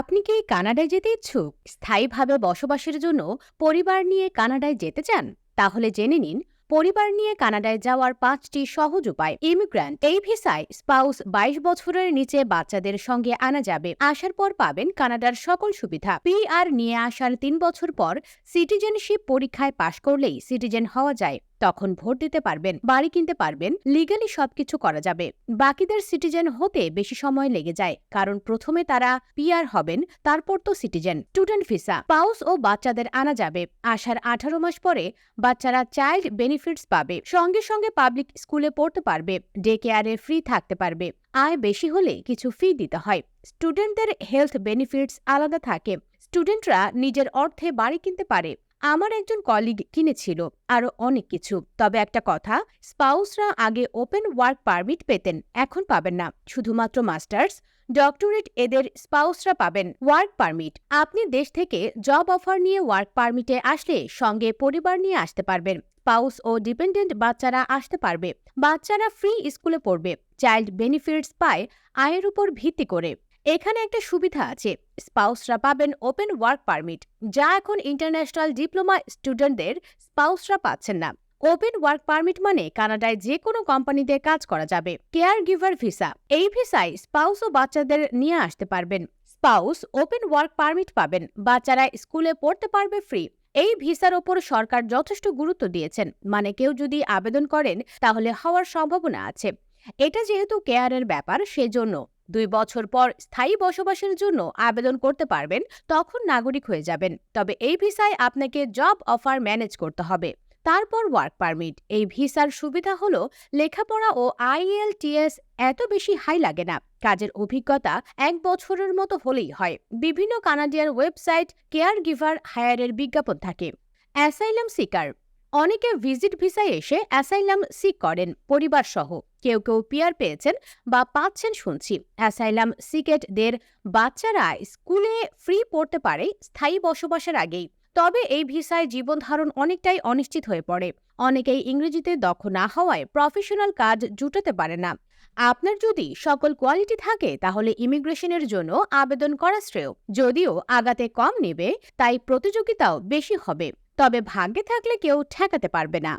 আপনি কি কানাডায় যেতে ইচ্ছুক? স্থায়ীভাবে বসবাসের জন্য পরিবার নিয়ে কানাডায় যেতে চান? তাহলে জেনে নিন, পরিবার নিয়ে কানাডায় যাওয়ার পাঁচটি সহজ উপায়। ইমিগ্র্যান্ট, এই ভিসায় স্পাউস বাইশ বছরের নিচে বাচ্চাদের সঙ্গে আনা যাবে। আসার পর পাবেন কানাডার সকল সুবিধা। পিআর নিয়ে আসার তিন বছর পর সিটিজেনশিপ পরীক্ষায় পাশ করলেই সিটিজেন হওয়া যায়। তখন ভোট দিতে পারবেন, বাড়ি কিনতে পারবেন লিগালি সবকিছু করা যাবে। বাকিদের সিটিজেন হতে বেশি সময় লেগে যায়, কারণ প্রথমে তারা পিআর হবেন, তারপর তো সিটিজেন স্টুডেন্ট ভিসা পাউস ও বাচ্চাদের আনা যাবে। আসার আঠারো মাস পরে বাচ্চারা চাইল্ড বেনিফিটস পাবে, সঙ্গে সঙ্গে পাবলিক স্কুলে পড়তে পারবে ডে কেয়ারে ফ্রি থাকতে পারবে। আয় বেশি হলে কিছু ফি দিতে হয়। স্টুডেন্টদের হেলথ বেনিফিটস আলাদা থাকে। স্টুডেন্টরা নিজের অর্থে বাড়ি কিনতে পারে। আমার একজন কলিগ কিনেছিল, আরও অনেক কিছু। তবে একটা কথা, স্পাউসরা আগে ওপেন ওয়ার্ক পারমিট পেতেন, এখন পাবেন না। শুধুমাত্র মাস্টার্স, ডক্টরেট এদের স্পাউসরা পাবেন ওয়ার্ক পারমিট। আপনি দেশ থেকে জব অফার নিয়ে ওয়ার্ক পারমিটে আসলে সঙ্গে পরিবার নিয়ে আসতে পারবেন। স্পাউস ও ডিপেন্ডেন্ট বাচ্চারা আসতে পারবে। বাচ্চারা ফ্রি স্কুলে পড়বে। চাইল্ড বেনিফিটস পায় আয়ের উপর ভিত্তি করে। এখানে একটা সুবিধা আছে। স্পাউসরা পাবেন ওপেন ওয়ার্ক পারমিট, যা এখন ইন্টারন্যাশনাল ডিপ্লোমা স্টুডেন্টদের স্পাউসরা পাচ্ছেন না। ওপেন ওয়ার্ক পারমিট মানে কানাডায় যে কোনো কোম্পানিতে কাজ করা যাবে। কেয়ার গিভার ভিসা, এই ভিসায় স্পাউস ও বাচ্চাদের নিয়ে আসতে পারবেন। স্পাউস ওপেন ওয়ার্ক পারমিট পাবেন, বাচ্চারা স্কুলে পড়তে পারবে ফ্রি। এই ভিসার ওপর সরকার যথেষ্ট গুরুত্ব দিয়েছেন মানে কেউ যদি আবেদন করেন তাহলে হওয়ার সম্ভাবনা আছে। এটা যেহেতু কেয়ারের ব্যাপার, সেজন্য দুই বছর পর স্থায়ী বসবাসের জন্য আবেদন করতে পারবেন, তখন নাগরিক হয়ে যাবেন। তবে এই ভিসায় আপনাকে জব অফার ম্যানেজ করতে হবে। তারপর ওয়ার্ক পারমিট। এই ভিসার সুবিধা হলো লেখাপড়া ও আইএলটিএস এত বেশি হাই লাগে না। কাজের অভিজ্ঞতা এক বছরের মতো হলেই হয়। বিভিন্ন কানাডিয়ান ওয়েবসাইট কেয়ার গিভার হায়ারের বিজ্ঞাপন থাকে। অ্যাসাইলাম সিকার অনেকে ভিজিট ভিসায় এসে অ্যাসাইলাম সিক করেন পরিবার সহ কেউ কেউ পিয়ার পেয়েছেন বা পাচ্ছেন শুনছি। অ্যাসাইলাম সিকেটদের বাচ্চারা স্কুলে ফ্রি পড়তে পারে স্থায়ী বসবাসের আগেই। তবে এই ভিসায় জীবনধারণ অনেকটাই অনিশ্চিত হয়ে পড়ে। অনেকেই ইংরেজিতে দক্ষ না হওয়ায় প্রফেশনাল কাজ জুটাতে পারে না। আপনার যদি সকল কোয়ালিটি থাকে, তাহলে ইমিগ্রেশনের জন্য আবেদন করা শ্রেয়। যদিও আগাতে কম নেবে, তাই প্রতিযোগিতাও বেশি হবে। তবে ভাগ্যে থাকলে কেউ ঠেকাতে পারবে না।